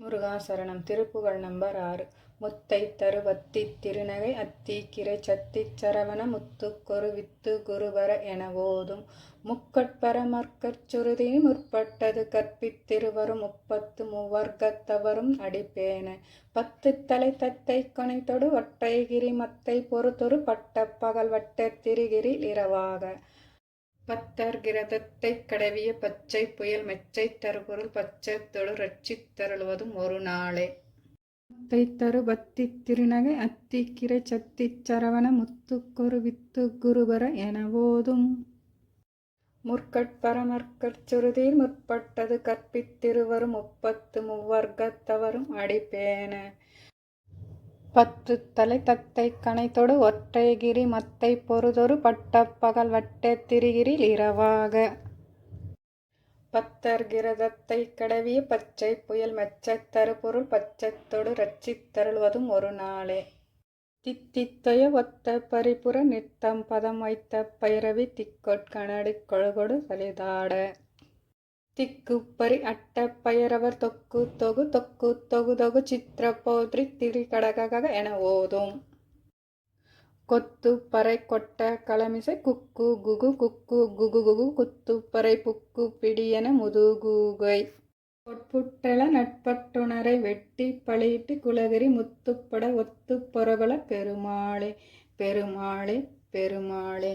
முருகாசரணம் Thiruppugazh number ஆறு. முத்தை தருவத்தி திருநகை அத்தி கிரை சத்தி சரவண முத்துக்கொரு வித்து குருவர என ஓதும். முக்கட்பர மற்கச் முற்பட்டது கற்பித்திருவரும் முப்பத்து மூவர்க்கத்தவரும் அடிப்பேன. பத்து தலை தத்தை கணைத்தொடு ஒற்றைகிரி மத்தை பொறுத்தொரு பட்ட பகல் வட்ட திரிகிரி இரவாக. பத்தர்கிரதத்தைக் கடவிய பச்சை புயல் மெச்சை தருபொருள் பச்சத்தொடு ரட்சித் தருள்வதும் ஒரு நாளே. முத்தை தரு பத்தி திருநகை அத்தி கிரை சத்தி சரவண முத்துக்கொரு வித்து குருபர எனவோதும். ஓதும் முற்கட்பரமற்கற் சுருதியில் முற்பட்டது கற்பித்திருவரும் முப்பத்து மூவர்க்கத்தவரும் அடிப்பேன. பத்து தலை தத்தை கணைத்தொடு ஒற்றைகிரி மத்தை பொறுதொரு பட்ட பகல் வட்ட திரிகிரில் இரவாக. பத்தர் கிரதத்தை கடவிய பச்சை புயல் மெச்சத் தருபொருள் பச்சத்தொடு ரட்சித்தருள்வதும் ஒரு நாளே. தித்தித்தொய ஒத்த பரிபுர நித்தம் பதம் வைத்த பைரவி திக்கொட்கணடி கொழுகொடு சலிதாட. திக்குப்பரி அட்ட பயரவர் தொக்கு தொகு தொக்கு தொகு தொகு சித்திர போத்ரி திரி கடகக என ஓதும். கொத்து பறை கொட்ட களமிசை குக்கு குகு குக்கு குகு குகு குத்து பறை புக்கு பிடியென முதுகூகை. பொட்புட்டெழ நட்பட்டுணரை வெட்டி பழியிட்டு குலகிரி முத்துப்பட ஒத்து பொறகொல பெருமாளே பெருமாளே பெருமாளே.